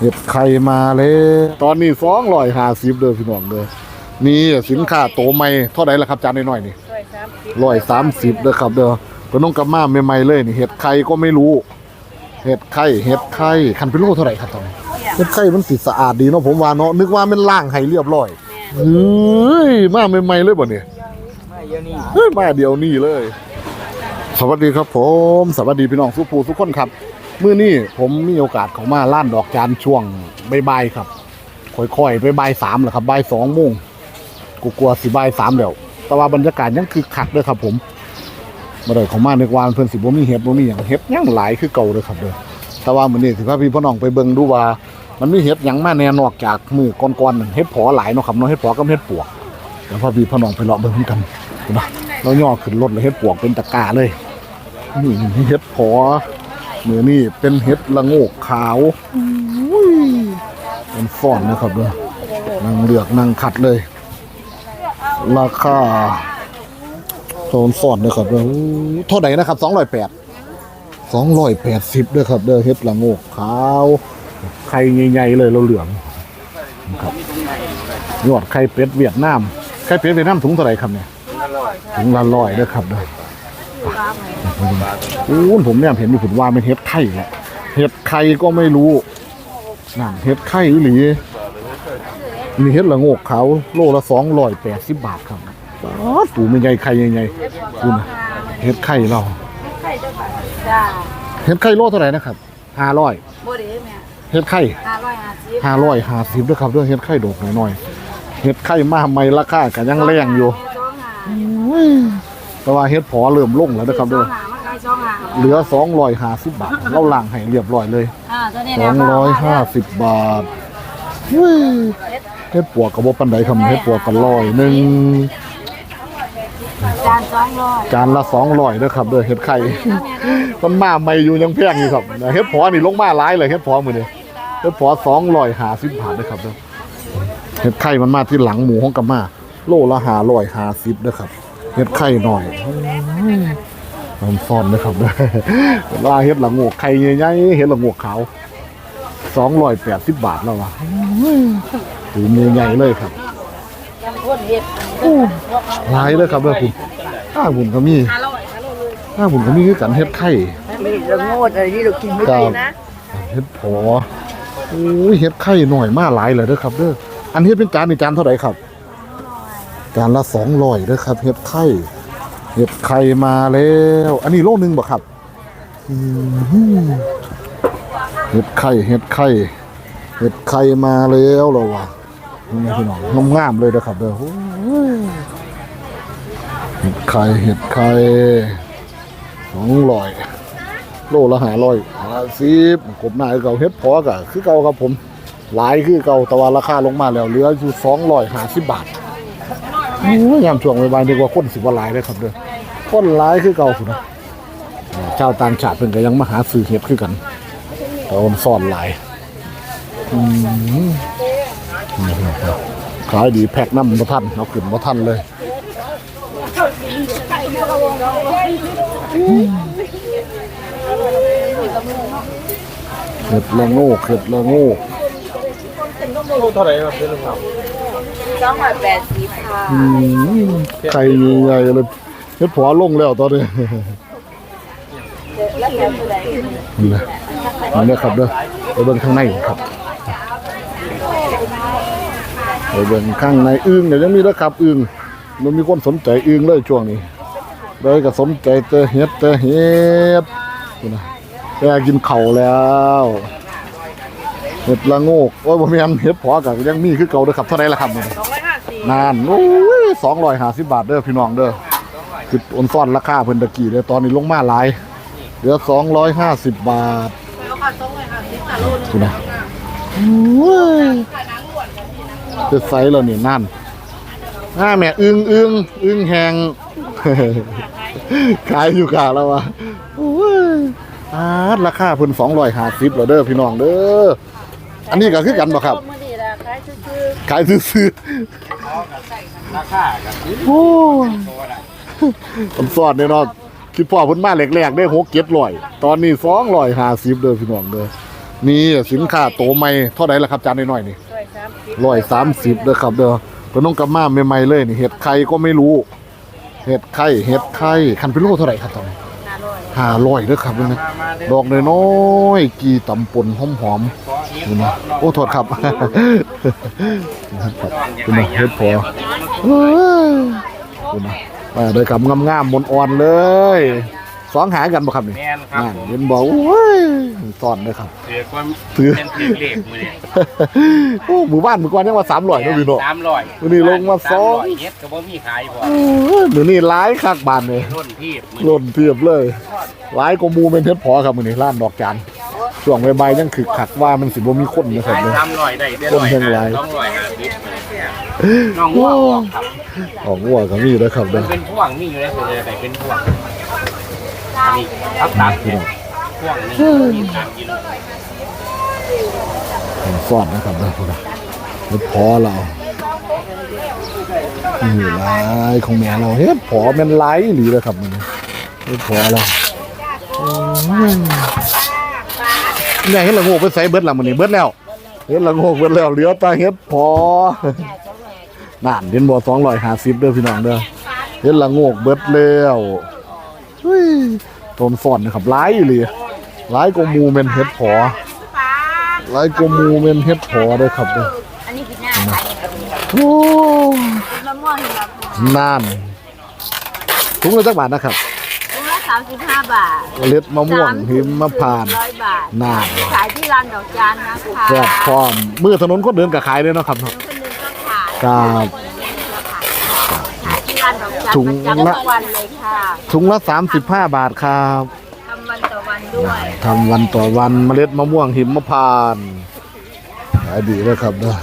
เห็ดไข่มาเลยตอนนี้สองร้อยห้าสิบเด้อพี่น้องเด้อนี่สินค้าโตใหม่เท่าไหร่ละครับจานน้อยๆนี่ร้อยสามสิบร้อยสามสิบเด้อครับเด้อก็น้องกลับมาใหม่ๆเลยนี่เห็ดไข่ก็ไม่รู้ เห็ดไข่เห็ดไข่คันเป็นโลเท่าไหร่ครับตอนนี้เห็ดไข่มันสิสะอาดดีเนาะผมว่าเนาะนึกว่ามันล่างให้เรียบร้อยเฮ้ยมาใหม่ๆเลยบ่เนี่ยไม่เยอะนี่เฮ้ยมาเดี๋ยวนี้เลย สวัสดีครับผม สวัสดีพี่น้องสุภูทุกคนครับ มื้อนี้ผมมีโอกาสเขามาล้านดอกจานช่วงบ่ายๆครับค่อยๆไปบ่ายสามแหละครับบ่ายสองโมงกูกลัวสิบ่ายสามแล้วแต่ว่าบรรยากาศยังคือคักเลยครับผมมาได้เขามาในวานเพิ่อนสิบ่มีเห็ดบ่มีหยังเห็ดยังหลายคือเก่าเลยครับเด้อแต่ว่ามื้อนี้สิพาพี่พ่อน้องไปเบิ่งดูว่า มันมีเห็ดยังมาแน่นอกจากมือก่อนๆนั่นเห็ดผอหลายเนาะครับเนาะเห็ดผอกับเห็ดปวกเดี๋ยวพาพี่พ่อน้องไปเลาะเบิ่งพร้อมกันเนะเราย่อขึ้นรถเลยเห็ดปวกเป็นตะกาเลยนี่เห็ดผอ มื่อนี่เป็นเห็ดละโงกขาวอุ้ยเป็นฟอนนะครับเด้อนางเลือกนางขัดเลย ราคาโซนฟอนนะครับเด้ออู้เท่าไหร่นะครับสองร้อยแปดสองร้อยแปดสิบด้วยครับเด้อเห็ดละโงกขาวไข่ใหญ่ๆเลยเราเหลืองนะครับยอดไข่เป็ดเวียดนามไข่เป็ดเวียดนามถุงเท่าไหร่ครับเนี่ยถุงละร้อยเด้อครับเด้อ อู้ผมเนี่ยเห็นอยู่ผมว่าเป็นเห็ดไข่แหละเห็ดไข่ก็ไม่รู้นั่นเห็ดไข่อีหรือมีเห็ดละโงกเขาวโลละสองร้อยแปดสิบบาทครับป๊าดตูไม่ใหญ่ไข่ใหญ่ๆคุณนะเห็ดไข่เราไข่เจ้าค่ะจ้าเห็ดไข่โลเท่าไหร่นะครับห้าร้อยโบเดแม่เห็ดไข่ห้าร้อยห้าสิบห้าร้อยห้าสิบด้วยครับด้วยเห็ดไข่ดกหน่อยๆเห็ดไข่มาใหม่ราคากันยังแรงอยู่สองหา แต่ว่าเห็ดพอเริ่มลงแล้วนะครับสเด้อองหามาขายสองหาเหลือสองร้อยห้าสิบบาทเราล่างให้เรียบร้อยเลยอ่าตัวนี้สองร้อยห้าสิบบาทเฮ้ยเฮ็ดปวกกระบอกปันไดคำเฮ็ดปวกกันร้อยหนึ่งจานสองร้อยจานละสองร้อยเด้อครับเด้อเฮ็ดไข่มันมาไม่อยู่ยังแพงอยู่ครับเฮ็ดพอนี่ลงมาหลายเลยเฮ็ดพอมือนี่เฮ็ดพอสองร้อยห้าสิบบาทเด้อครับเด้อเฮ็ดไข่มันมาที่หลังหมูของกำมาโลละห้าร้อยห้าสิบเด้อครับ เฮ็ดไข่หน่อยมันซ่อนเด้อครับเด้อเวลาเฮ็ดละโงกไข่ใหญ่ๆเฮ็ดละโงกขาวสองร้อยแปดสิบบาทแล้ววะถือมือใหญ่เลยครับจำคนเห็ดหลายเลยครับเด้อคุณห้าบุญก็มีห้าร้อยห้าร้อยเลยห้าบุญก็มีคือกันเฮ็ดไข่ไม่ละโงดอะไรนี่เรากินไม่กัได้บนะเฮ็ดผอโอ้ยเฮ็ดไข่หน่อยมาหลายเลยเด้อครับเด้ออันนี้เป็นจานนี่จานเท่าไหร่ครับ จานละสองร้อยเด้อครับเฮ็ดไข่เฮ็ดไข่มาแล้ว อันนี้โลนึงบ่ครับเฮ็ดไข่เฮ็ดไข่เฮ็ดไข่มาแล้วเหรอวะนี่พี่น้องงามๆเลยเด้อครับเด้อเห็ดไข่เห็ดไข่สองร้อยโลละห้าร้อยห้าสิบกบหน้าเก่าเฮ็ดพอกะคือเก่าครับผม หลายคือเก่าแต่ว่าราคาลงมาแล้วเหลืออยู่สองร้อยห้าสิบบาท โอ้ยยามช่วงบ่ายๆนึกว่าคนสิบ่หลายเลยครับเด้อคนหลายคือเก่าพุ่นนะชาวต่างชาติเพิ่นก็ยังมาหาซื้อเห็ดคือกันแต่ว่ามันซ่อนหลายอืมขายดีแพ็กน้ำบ่ทันเอาขึ้นบ่ทันเลยเห็ดละโงกเห็ดละโงกเท่าไหร่ครับเป็นครับ สองร้อยแปดสิบค่ะอืมไข่ใหญ่ๆเลยเห็ดผัวลงแล้วตอนนี้แล้วเหลือเท่าไหร่นี่นะนี่นะครับเด้อไปเบิ่งข้างในครับไปเบิ่งข้างในอึ้งเดี๋ยวยังมีแล้วครับอึ้งมันมีคนสนใจอึ้งเลยช่วงนี้เลยก็สนใจแต่เห็ดแต่เห็ดนี่นะแต่กินเข่าวแล้ว เห็ดละโงกโอ้ยบ่แม่นเห็ดผัวก็ยังมีคือเก่าเด้อครับเท่าไหร่ล่ะครับมื้อนี้สองร้อยห้าสิบนานโอ้ยสองร้อยห้าสิบบาทเด้อพี่น้องเด้อคือโอนซ่อนราคาเพิ่นตะกี้เลยตอนนี้ลงมาหลายเหลือสองร้อยห้าสิบบาทแล้วก็สองร้อยห้าสิบค่ะลูกคุณนะโอ้ยจะไซส์แล้วนี่นั่นห้าแม่อึ้งอึ้งอึ้งแหงขายอยู่ขาแล้ววะโอ้ยอาดราคาเพิ่นสองร้อยห้าสิบแล้วเด้อพี่น้องเด้อ อันนี้ก็คือกันบ่ครับ มื่อนี้ละขายซื้อขายซื้อราคาครับๆโอ้ยผมสอนเนี่ยเนาะคิดพ่อเพิ่นมาแรกๆได้หกเจ็ดร้อยตอนนี้สองร้อยห้าสิบเด้อพี่น้องเด้อนี่สินค้าโตใหม่เท่าไหร่ล่ะครับจานน้อยๆนี่ร้อยสามสิบร้อยสามสิบเด้อครับเด้อเพิ่นต้องกลับมาใหม่ๆเลยนี่เห็ดไข่ก็ไม่รู้ เห็ดไข่เห็ดไข่คันเป็นโลเท่าไหร่ครับตอนนี้ ห้าร้อยห้าร้อยครับเด้อนะมามาเด้อดอกน้อยๆกีตำปนหอมหอมนี่นะโอ้โทษครับคุณนะเฮ็ดพอเฮ้ยคุณนะมาเลยครับงามๆมนอ่อนเลย สองหากันบ่ครับนี่แม่นครับนั่นผมเห็นบอกโอ้ยตอนเลยครับถือว่าถือ เป็นถือเลขมือเนี่ยโอ้หมู่บ้านหมู่ก่อนยังว่า300เนาะพี่เนาะ สามร้อยวันนี้ลงมาสอง ร้ยเฮ็ดก็บ่มีขายบ่โอ้ยมื้อนี้หลายคักบานเลยรุ่นพี่มือล้นเพียบเลยหลายกว่าหมู่เป็นเฮ็ดพอครับมื้อนี้ร้านดอกจานช่วงบ่ายๆยังคึกคักว่ามันสิบ่มีคนนะครับขายเด้อสามร้อยได้ได้คนแห่งหลาย สองร้อยห้าสิบน้องว่าออกครับออกวัวก็มีเด้อครับมัเด้นอเป็นพ่วงนี่อยู่ในตัวเลยแต่เป็นพ่วง อันนี้ทับตัดเนี่ยพ่วงหนึงมีสามกิโลผมซ่อนนะครับเด้อพุ่นน่ะเฮ็ดพอเรานี่ลายของแม่เราเฮ็ดพอแม่นหลายอีหลีเด้อครับมื้อนี้เฮ็ดพอเราอืมแม่เฮ็ดละโงกไปใส่เบิดละมื้อนี้เบิดแล้วเฮ็ดละโงกเบิดแล้วเหลือแต่เฮ็ดพอนั่นเห็นบ่250เด้อพี่น้องเด้อเฮ็ดละโงกเบิดแล้วเฮ้ย ต้นซ่อนนะครับหลายอีหลีหลายกว่าหมู่แม่นเฮ็ดพอหลายกว่าหมูเมนเฮ็ดพอได้อครับเด้ออันนี้คือหน้าขายกับโอ้มะม่วงหิมะพานต์นานถุงละจักบาทนะครับถุงละสามสิบห้าบาทเล็ดมะม่วงหิมมะพานต์ร้อยบาทนานขายที่ร้านดอกจานนะคะแซ่บพร้อมมือถนนคนเดินก็ขายเลยเนาะครับเนาะคนหนึงก็ขายครับขายที่ร้านดอกจานถุงประจำละทุกวันเลยค่ะถุงละ 35 บาทครับทำวันต่อวันด้วยทำวันต่อวันเมล็ดมะม่วงหิมมะพานต์ขายดีเลยครับเด้อ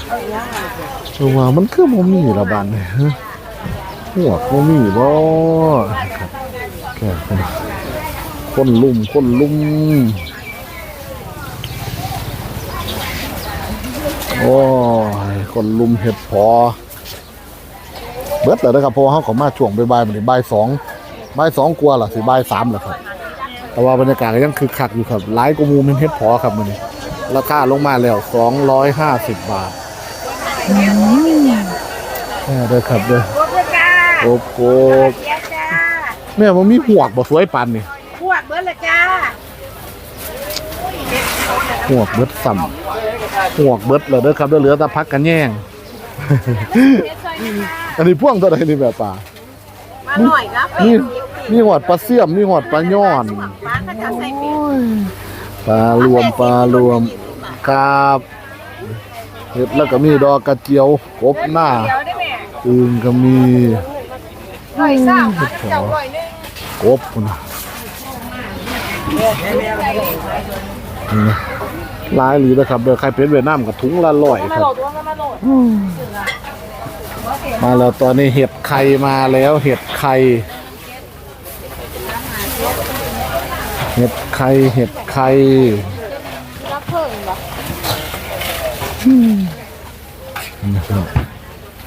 ชัว่ามันคือบ่มีละบาดนี่ฮะหัวกบ่มีบ่ครับแก่คนคนลุ่มคนลุ่มโอ้ยคนลุมเห็ดพอ เบิดแล้วนะครับเพราะว่าเขาเขามาช่วงบ่ายๆมันบ่ายสองบ่ายสองกว่าล่ะสิบ่ายสามแหละครับ แต่ว่าบรรยากาศก็ยังคึกคักอยู่ครับหลายกว่าหมูเป็นเห็ดพอครับมันนี้ราคาลงมาแล้วสองร้อยห้าสิบบาทอืมแม่เด้อครับเด้อพวกเพื่อนจ้าโอ้โหเสียจ้าแม่มันมีหวกบ่สวยปันนี่พวกเบิร์ดละจ้าหวกเบิดซ้ำหวกเบิดเลยเด้อครับเด้อเหลือแต่พักกันแย่ง อันนี้พ่วงตัวใดนี่แบบป่ามาหน่อยครับมีมีหอดปลาเสี่ยมมีหอดปลาย่อนร้านก็จะใส่เป็ดโอ้ยปลารวมปลารวมครับเห็ดแล้วก็มีดอกกระเจียวกบหน้าเดี๋ยวได้ไหมอึงก็มีหน่อยเศร้าค่ะเจ้าหน่อยนึงกบพุ่นน่ะนี่นะหลายหลีนะครับเด้อใครเป็นเวียดนามกับถุงละร้อยครับอื มาแล้วตอนนี้เห็ดไข่มาแล้วเห็ดไข่เห็ดไข่เห็ดไข่รับเพิ่มเหรอ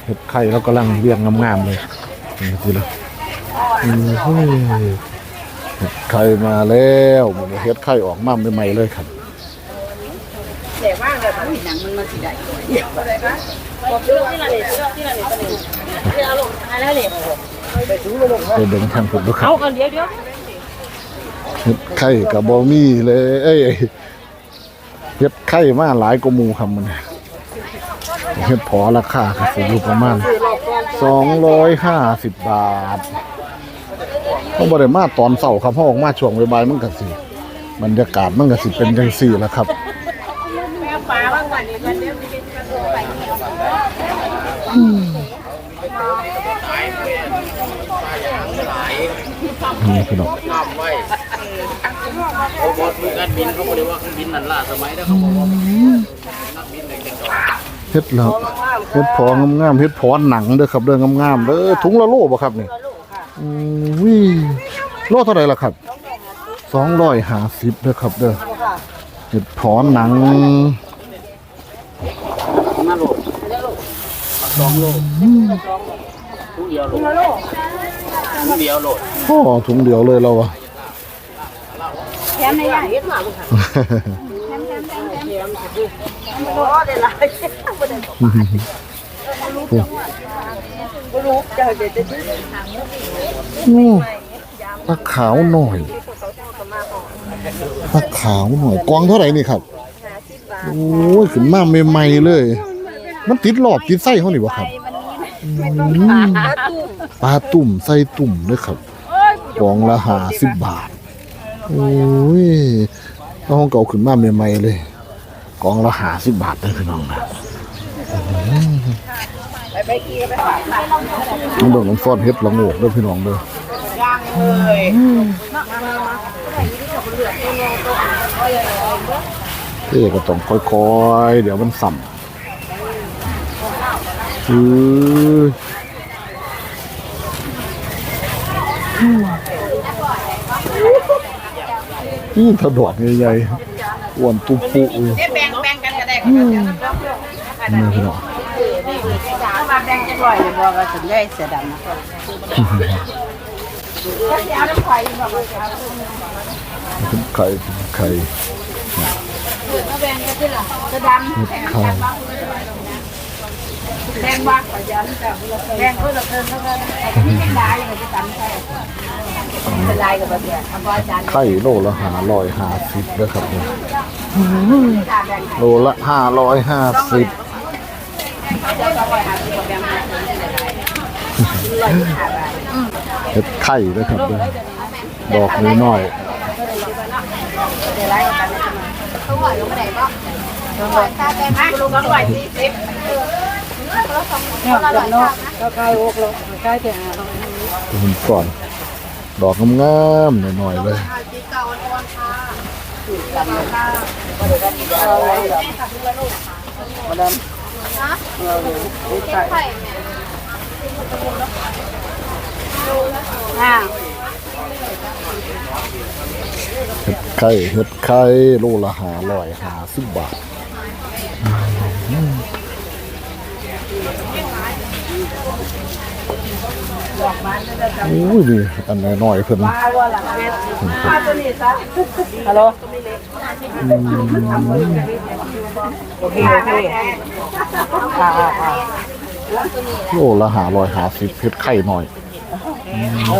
เห็ดไข่เรากำลังเรียงงามๆเลยนี่คือแล้วเห็ดไข่มาแล้วมันเห็ดไข่ออกมาใหม่ๆเลยครับแต่ว่าแบบมันหนังมันมาสีใดอะ ไรคะบอกเรื่องที่ละเอียดเรื่องที่ละเอียดที่ละเอียดเอาลงอะไรละเอียดดินทางผมดูครับเอากันเดี๋ยวเดี๋ยวไข่กับบอมี่เลยเอ้ยเห็ดไข่มาหลายกว่าหมูครับมันเห็ดพอราคาก็สิอยู่ประมาณสองร้อยห้าสิบบาทต้องบริมาตอนเสาร์ครับพราะออกมาช่วงบ่ายๆมันก็สิบรรยากาศมันก็สิเป็นจังสี่แล้วครับ นี่พี่น้องน้ำไว้เขาบอกมีการบินเขาบอกเลยว่าเครื่องบินนั่นล่าสมัยแล้วเขาบอกว่านักบินในเก่งตัวเฮ็ดแล้วเฮ็ดพองามๆเฮ็ดพอหนังเด้อครับเด้องามๆเด้อถุงละโลบ่ครับนี่อืมวิโลเท่าไหร่ล่ะครับ250เด้อครับเด้อเฮ็ดพอหนังห้าโล สองโลทุกเดียวโลทุกเดียวโลโอ้ถุงเดียวเลยเราอะแถมในย่างเฮ็ดหมาบุค่ะโอ้ได้หลายบ่ได้บ่รู้จ้าเดี๋ยวจะซื้อโอ้ปลาขาวหน่อยปลาขาวหน่อยกองเท่าไหร่นี่ครับโอ้ยขึ้นมาใหม่ๆเลย มันติดรอบติดไส้เขานี่บ่ครับอืมปลาตุ่มไส้ตุ่มเด้อครับกองละห้าสิบบาท โอ้ยเอาของเก่าขึ้นมาใหม่ๆเลยกองละห้าสิบบาทเด้อพี่น้องนะมันโดนมันซ่อนเฮ็ดละโงกเด้อพี่น้องเด้อเอ๊ก็ต้องค่อยๆ เดี๋ยวมันสั่ม อืออือถ้าดอกใหญ่ๆอ้วนตุปุเลยแบ่งแบ่งกันก็ได้นี่พี่น้องมาแบ่งจังร้อยบ่ก็ถึงได้เสือดำนะถ้าสิเอาน้ำไฟบ่ก็เอาเป็นไข่เป็นไข่ แบ่งกันสิล่ะเสือดำเห็ดไข่แบ่งกก็ยันจ้ะแบ่งคนละเพิ่นแล้วก็นี่ไม่ได้ก็จะตำใส่เป็นลายกับแบบเนี้ยเอาบ่จานไข่โลละห้าร้อยห้าสิบนะครับเนี่ยโลละห้าร้อยห้าสิบเก็บ่หาสิบ่แบ่งมาร้อยยี่สิบบาทเห็ดไข่นะครับเด้อดอกน้อยเดี๋ยวไล่กันเลยเขาวก็ไม่ได้ก็ไหวตาแดงลูกก็ไหวสี่สิบเนี่ยจำเนาะก็ใกล้โอกแล้วใกล้แต่ๆตัวมันก่อน ดอกงามๆหน่อยๆเลยอ่าเห็ดไข่เห็ดไข่โลละหาร้อยห้าสิบบาท โอ้ยดีอันน้อยๆเพิ่นมาว่าหลังเวทมาตัวนี้ซะฮัลโหลโอเคโอเคอ่าอ่าโลละห้าร้อยห้าสิบเห็ดไข่หน่อยโอ้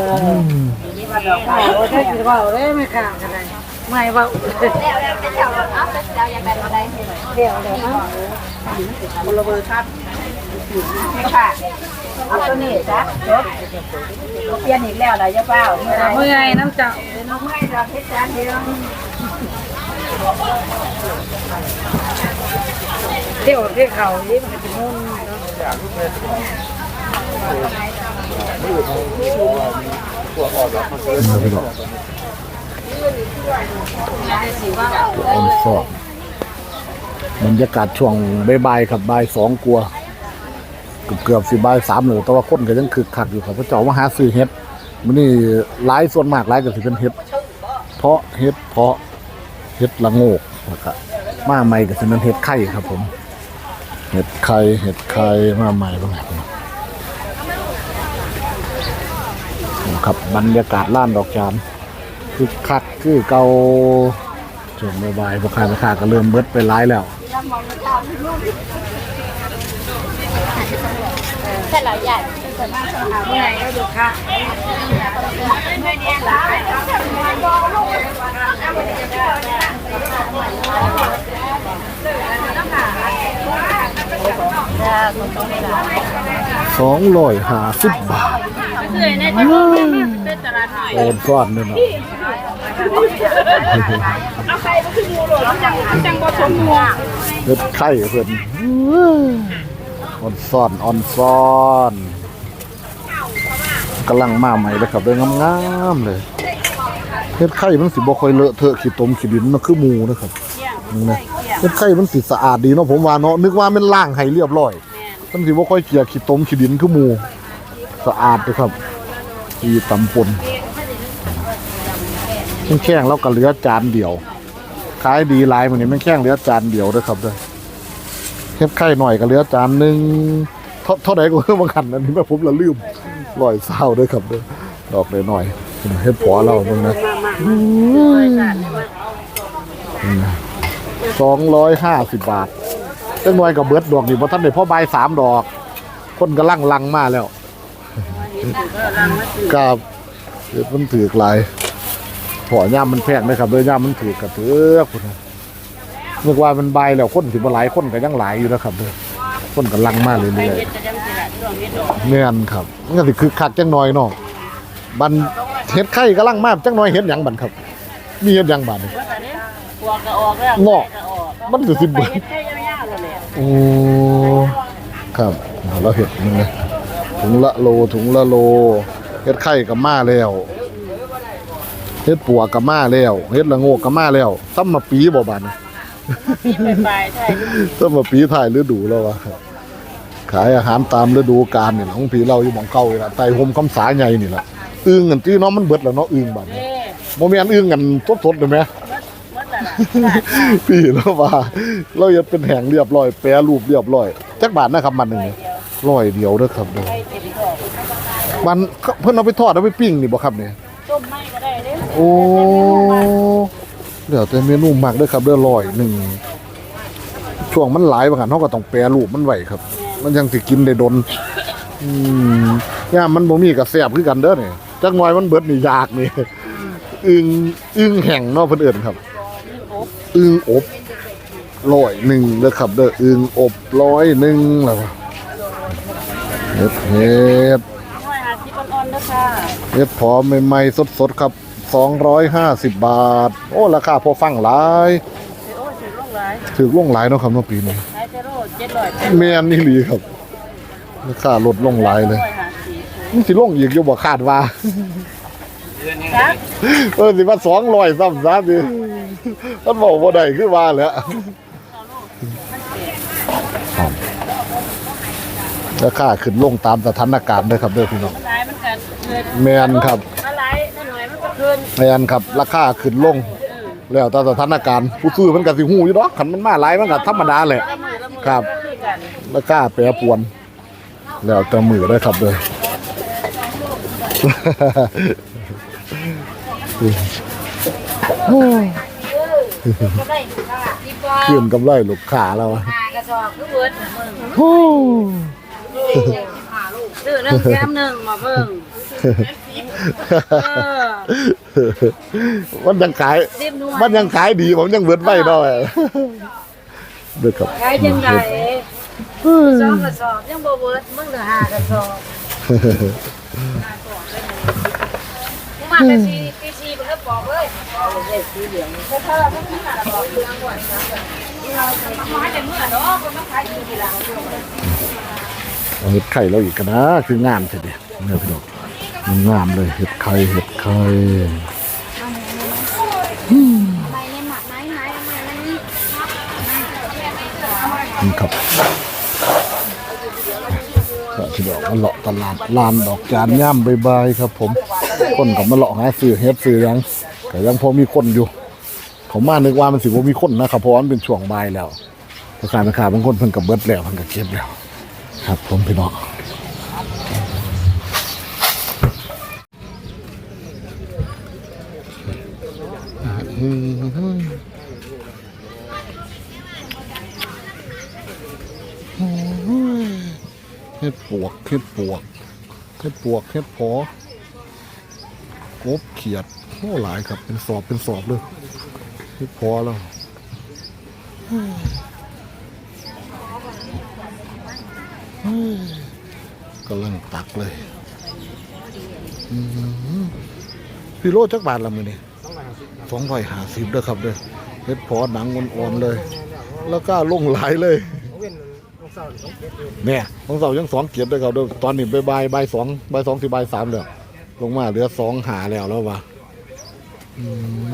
ใช่คือว่าเลยไม่กล้ากันเลยไม่ว่าเดี๋ยวเดี๋ยวเป็นแถวเอาเป็นแถวยังแบบอะไรเดี๋ยวเดี๋ยวคนละเบอร์ครับนี่ค่ะ เอาตัวนี้จ้ะจบเปลี่ยนอีกแล้วนะยะเป้าเมื่อไรเมื่อไรน้ำเจ้าน้ำไม่เราเพชรจานเดียวเที่ยวเที่ยวเขานี่มันจะมุ่นนะพี่น้องตัวอ่อนซอดบรรยากาศช่วงบ่ายๆครับบ่ายสองกลัวเกือบ เกือบสิบ่ายสามเลยแต่ว่าคนก็ยังคึกคักอยู่ครับพระเจ้ามาหาซื้อเห็ดมันนี่หลายส่วนมากหลายก็สิเป็นเห็ด เพาะเห็ดเพาะเห็ดละโงกนะครับมาใหม่ก็สิเป็นเห็ดไข่ครับ ผม เห็ดไข่เห็ดไข่มาใหม่บ้างครับครับบรรยากาศล้านดอกจานคือคักคือเกาช่วงบ่ายๆพ่อค้าแม่ค้าก็เริ่มเบิดไปร้ายแล้ว เส้นหลายใหญ่เมื่อไรก็ดูค่ะสองร้อยห้าสิบบาทคือในตลาดเป็นตลาดหน่อยโอนก้อนนี่เนาะเอาใครไปขึ้นมูหลดจังจังผสมมัวเฮ็ดไข่เพิ่น ออนซ่อนออนซ่อนกำลังมาใหม่เลยครับเลยงามๆเลยเฮ็ดไข่มันสิบ่ค่อยเลอะเทอะขี้ตมขี้ดินมันคือหมูนะครับนี่นะเฮ็ดไข่มันสิสะอาดดีเนาะผมว่าเนาะนึกว่ามันล้างให้เรียบร้อยมันสิบ่ค่อยเกลี่ยขี้ตมขี้ดินคือหมูสะอาดเลยครับที่ตำปนแข้งๆแล้วก็เหลือจานเดียวขายดีหลายมื้อนี้มันแข้งเหลือจานเดียวเด้อครับเด้อ เฮ็ดไข่หน่อยก็เหลือจานหนึ่งเท่าเท่าใดก็คือบางคันอันนี้แม่ผมละลืมร้อยเศร้าเด้อครับเด้อดอกหน่อยๆเฮ็ดพอเราเบิ่งนะสองร้อยห้าสิบบาทจังหน่วยกับเบิร์ดดอกนี่เพราะท่านได้พ่อใบสามดอก คนกำลังลังมาแล้วกับเดี๋ยวมันถือกลายพอย่ามมันแพงนะครับเลยย่ามมันถือกระเถือกพุ่น น่ะเมื่อว่ามันใบายแล้วคนสิบ่หลายคนก็ยังหลายอยู่นะครับเลยคนกำลังมาเรื่อยเฮ็ดจะจังสิล่ะช่วงนี้ดอกๆเนื่อนครับมันก็สิคือคักจังหน่อยเนาะบันเฮ็ดไข่กำลังมาจังหน่อยเฮ็ดหยังบันครับ มีเฮ็ดหยังบัดนี่ว่าแต่นี้ปวกก็ออกแล้วงอกก็ออกมันสิสิไปเบิดเฮ็ดแค่ยาวๆเลยแหละโอ้ครับเอาเราเห็ดนี่นะถุงละโลถุงละโลเฮ็ดไข่กับมาแล้วเฮ็ดปัวกับมาแล้วเฮ็ดละโงกกับมาแล้วซ้ำมาปีบ่บาดนี้ ปีปลายๆใช่ซ้ำมาปีถ่ายฤดูแล้ววะครับขายอาหารตามฤดูกาลนี่ล่ะของพี่เราอยู่หม่องเก่านี่ล่ะใต้ห่มคำสาใหญ่นี่ล่ะอึ้งกันที่เนาะมันเบิดแล้วเนาะอึ้งบาดนี้เอ๊ะบ่แม่นอึ้งกันสดๆเด้อแม่มันละล่ะพี่แล้วว่า เราจะเป็นแห่งเรียบร้อย แปรรูปเรียบร้อยจักบาทนะครับมันหนึ่งร้อยเดียวเด้อครับเด้อไปเต็มดอกมันเพิ่นเอาไปทอดเอาไปปิ้งนี่บ่ครับเนี่ยต้มไม่ก็ได้เด้โอ้ เดี๋ยวแต่เมนูมากเด้อครับเด้อร้อยหนึ่งช่วงมันหลายบางหันเฮาก็ต้องแปรรูปมันไว้ครับ มันยังสิกินได้ดนอืมย่ามมันบ่มีก็แซ่บคือกันเด้อนี่จักหน่อยมันเบิดนี่ยากนี่อึ้งอึ้งแห้งเนาะเพิ่นเอิ้นครับ อึ้งอบร้อยหนึ่งเด้อครับเด้ออึ้งอบร้อยหนึ่งแล้ววะเฮ็ดเฮ็ดน้อยหาที่อ่อนๆเด้อค่ะเฮ็ดพอใหม่ๆสดๆครับ 250 บาท โอ้ ราคาพอฟังหลายโอ้ยสิลงหลายถือลงหลายเนาะครับเนาะปีนี้ขายแต่โล700แม่นนี่หลีครับ ราคาลดลงหลายเลยร้อยห้าสิบมันสิลงอีกอยู่บ่คาดว่าครับเออสิว่า200ซ้ำซะสิมันบอกบ่ได้คือว่าแหล้วราคาขึ้นลงตามสถานการณ์เด้อครับเด้อพี่น้องหลายมันก็เกินแม่นครับ ขึ้นแม่นครับราคาขึ้นลง แล้วแต่สถานการณ์ผู้ซื้อมันก็สิฮู้อยู่ดอกคันมันมาหลายมันก็ธรรมดาแหละครับราคาแปรปรวน แล้วแต่มือได้ครับเลยขึ้นกำไรลูกค้าแล้วอะหากระสอบคือเบิดมึง ซื้อหนึ่งแก้มหนึ่งมาเบิ่งเออมันยังขายสิบหน่วยมันยังขายดีผมยังเบิดไว้ด้วยเด้อครับขายจังไดสองกระสอบยังบ่เบิดมึงเหลือห้ากระสอบมึงมาแต่ชีตีชีเพิ่นก็บอกเลยเอาเลยสีเหลืองถ้าถ้าเราไม่ขนาดบอกเหลืองก่อนนะมาให้แต่เมื่อเนาะคนมาขายอยู่ทีหลัง เอาเห็ดไข่เราอีกกันนะคืองามเดียเนี่ยพี่น้องมันงามเลยเห็ดไข่เห็ดไข่ไปในหมักไม้ไม้ไม้มันนี่ครับก็ที่บอกมาเลาะตลาดลานดอกจานย่ำบๆครับ ผม คนก็มาเลาะหาซื้อเฮ็ดซื้อยังก็ยังพอมีคนอยู่เขามานึกว่ามันสิบ่ามีคนนะครับเพราะวันเป็นช่วงบ่ายแล้วพ่อค้าแม่ค้าบางคนเพิ่นก็เบิดแล้วเพิ่นก็เก็บแล้ว ครับผมพี่น้องเฮ็ดปวกเฮ็ดปวกเฮ็ดปวกเฮ็ดพอกบเขียดโอ้หลายครับเป็นสอบเป็นสอบเลยเฮ็ดพอแล้ว กำลังตักเลยอืมพี่โลจักบาทละมือนี่สองร้อยห้าสิบเด้อครับเด้อเฮ็ดพอหนังอ่อนๆเลย แล้วก็ลงหลายเลยเนี่ยของเสายังสองเกียรติด้วยครับเด้อตอนนี้บ่ายๆบ่ายสองบ่ายสองสิบ่ายสามแล้วลงมาเหลือสองหาแล้วแล้ววะอืม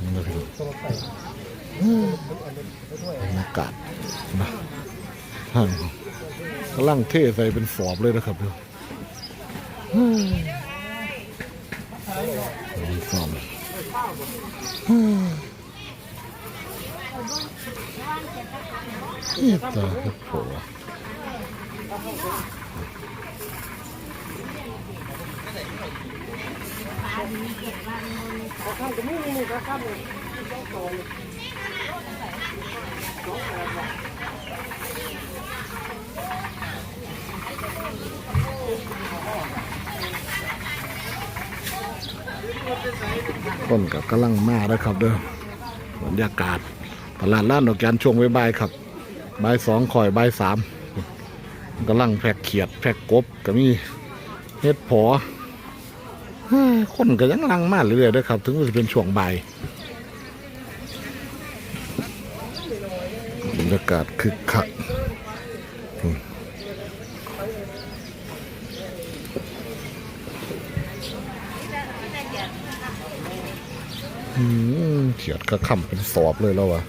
นี่นะพี่อืมบรรยากาศนะ ท่านกำลังเทใส่เป็นสอบเลยนะครับเดี๋ยวอืมมีสอบอืมอีตาเห็ดโผล่ คนกับกำลังมาแล้วครับเด้อบรรยากาศตลาดล้านดอกจานช่วงบ่ายๆครับบ่ายสองคอยบ่ายสามกำลังแพกเขียดแพกกบก็มีเฮ็ดผอคนก็ยังลังมาเรื่อยๆด้อครับ ถึงจะเป็นช่วงบ่ายบรรยากาศคึกคัก อืม เขียดก็ค่ำเป็นสอบเลยแล้ววะ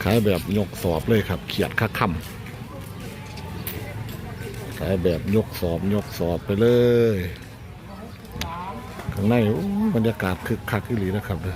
ขายแบบยกสอบเลยครับ เขียดค่าค่ำขายแบบยกสอบยกสอบไปเลย ข้างในบรรยากาศคึกคักอีหลีนะครับเลย